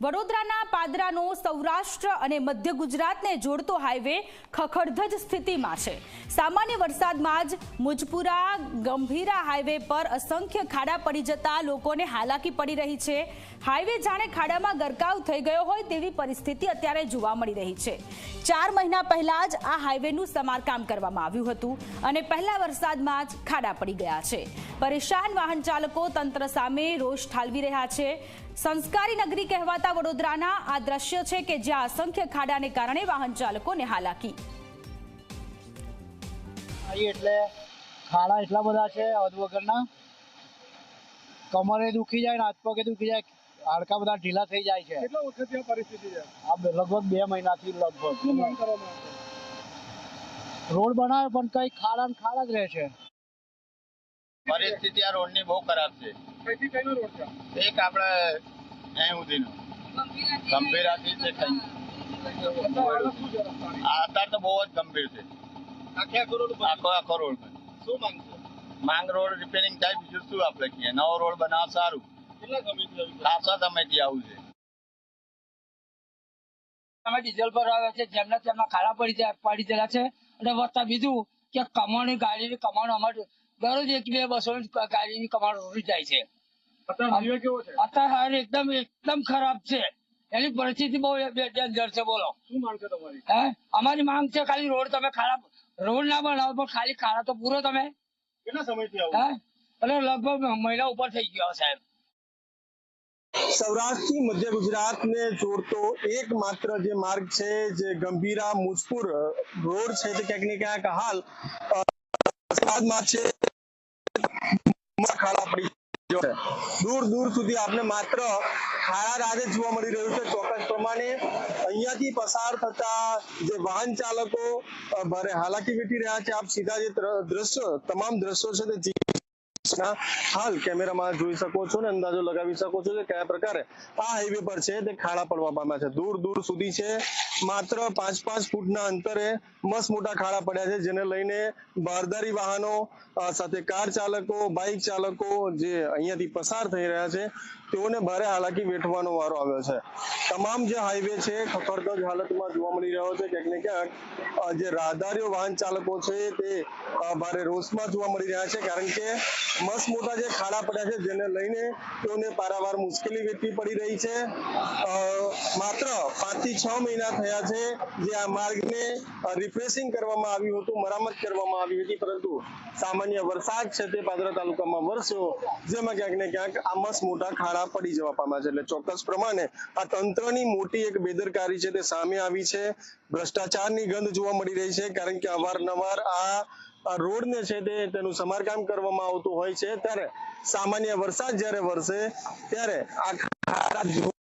વડોદરાના પાદરાનો સૌરાષ્ટ્ર અને મધ્ય ગુજરાતને જોડતો હાઈવે ખખડધજ સ્થિતિમાં છે. સામાન્ય વરસાદમાં જ મુજપુરા, ગંભીરા હાઈવે પર અસંખ્ય ખાડા પડી જતા લોકોને હાલાકી પડી રહી છે. હાઈવે જાણે ખાડામાં ગરકાવ થઈ ગયો હોય તેવી પરિસ્થિતિ અત્યારે જોવા મળી રહી છે. ચાર મહિના પહેલા જ આ હાઈવેનું સમારકામ કરવામાં આવ્યું હતું અને પહેલા વરસાદમાં જ ખાડા પડી ગયા છે. પરેશાન વાહન ચાલકો તંત્ર સામે રોષ ઠાલવી રહ્યા છે. સંસ્કારી નગરી કહેવાતા વડોદરાના આ દ્રશ્ય છે કે જ્યાં અસંખ્ય ખાડાને કારણે વાહન ચાલકોને હાલાકી. એટલે ખાડા એટલા બધા છે હદ વગરના. કમરે દુખી જાય ને હાથ પગે દુખી જાય હાડકા બધા ઢીલા થઈ જાય છે. કેટલા વખતથી પરિસ્થિતિ છે? આ લગભગ બે મહિનાથી લગભગ. રોડ બનાવે પણ કઈ ખાડા ખાડા જ રહે છે. પરિસ્થિતિ આ રોડની બહુ ખરાબ છે. રોડ છે? એક આપણે અહીં સુધીનો ગંભીરાથી છે કઈ અત્યારે શું આ અત્યારે તો બહુ જ ગંભીર છે. આખો આખો આખો રોડ શું માંગ છે? માંગ રોડ રિપેરિંગ થાય બીજું શું આપણે કહીએ? નવો રોડ બનાવ સારું. ખાસા સમયથી આવું છે. અમે ડીઝલ પર આવે છે જેમના તેમના ખાડા પડી જાય પડી ગયેલા છે. અને વત્તા બીજું કે કમાણી ગાડીની કમાણ અમારે દરરોજ એક બે બસો ગાડીની કમાણ ઉડી જાય છે. અત્યારે હાઈવે કેવો છે? અત્યારે હાલ એકદમ એકદમ ખરાબ છે. એની પરિસ્થિતિ બહુ ડેન્જર છે બોલો. શું માંગ છે તમારી? હે? અમારી માંગ છે ખાલી રોડ તમે ખાડા રોડ ના બનાવો પણ ખાલી ખાડા તો પૂરો તમે. કેટલા સમયથી હે? એટલે લગભગ મહિના ઉપર થઈ ગયો સાહેબ. સૌરાષ્ટ્રથી મધ્ય ગુજરાતને જોડતો એકમાત્ર જે માર્ગ છે જે ગંભીરા મુજપુર રોડ છે તે ક્યાંક ને ક્યાંક હાલ દૂર દૂર સુધી આપને માત્ર ખાડા રાજે જોવા મળી રહ્યું છે. ચોક્કસ પ્રમાણે અહીંયાથી પસાર થતા જે વાહન ચાલકો ભારે હાલાકી વેઠી રહ્યા છે. આપ સીધા જે દ્રશ્યો, તમામ દ્રશ્યો છે તે જી- ના, હાલ કેમેરામાં જોઈ શકો છો ને, અંદાજો લગાવી શકો છો કે કયા પ્રકારે આ હાઈવે પર છે તે ખાડા પડવા પામ્યા છે. દૂર દૂર સુધી છે, માત્ર પાંચ પાંચ ફૂટના અંતરે મસ્ત મોટા ખાડા પડ્યા છે, જેને લઈને બારદારી વાહનો સાથે કાર ચાલકો, બાઇક ચાલકો જે અહીંયાથી પસાર થઈ રહ્યા છે તેઓને ભારે હાલાકી વેઠવાનો વારો આવ્યો છે. તમામ જે હાઈવે છે, ખખડધજ હાલતમાં જોવા મળી રહ્યો છે. ક્યાંક ને ક્યાંક જે રાહદારીઓ વાહન ચાલકો છે, તે ભારે રોષમાં જોવા મળી રહ્યા છે. કારણ કે, મસ્ત મોટા જે ખાડા પડ્યા છે, જેને લઈને તેઓને પારાવાર મુશ્કેલી વેઠવી પડી રહી છે. માત્ર પાંચથી છ મહિના થયા છે, જે આ માર્ગને રિફ્રેશિંગ કરવામાં આવ્યું હતું, મરામત કરવામાં આવી હતી. પરંતુ સામાન્ય વરસાદ છે તે પાદરા તાલુકામાં વરસ્યો, જેમાં ક્યાંક ને ક્યાંક આ મસ્ત મોટા ખાડા પડી જવા પામ્યા છે. એટલે ચોક્કસ પ્રમાણે આ તંત્રની મોટી એક બેદરકારી છે તે સામે આવી છે. ભ્રષ્ટાચારની ગંધ જોવા મળી રહી છે, કારણ કે અવારનવાર આ આ રોડને છે તે તેનું સમારકામ કરવામાં આવતું હોય છે. ત્યારે સામાન્ય વરસાદ જ્યારે વરસે, ત્યારે આ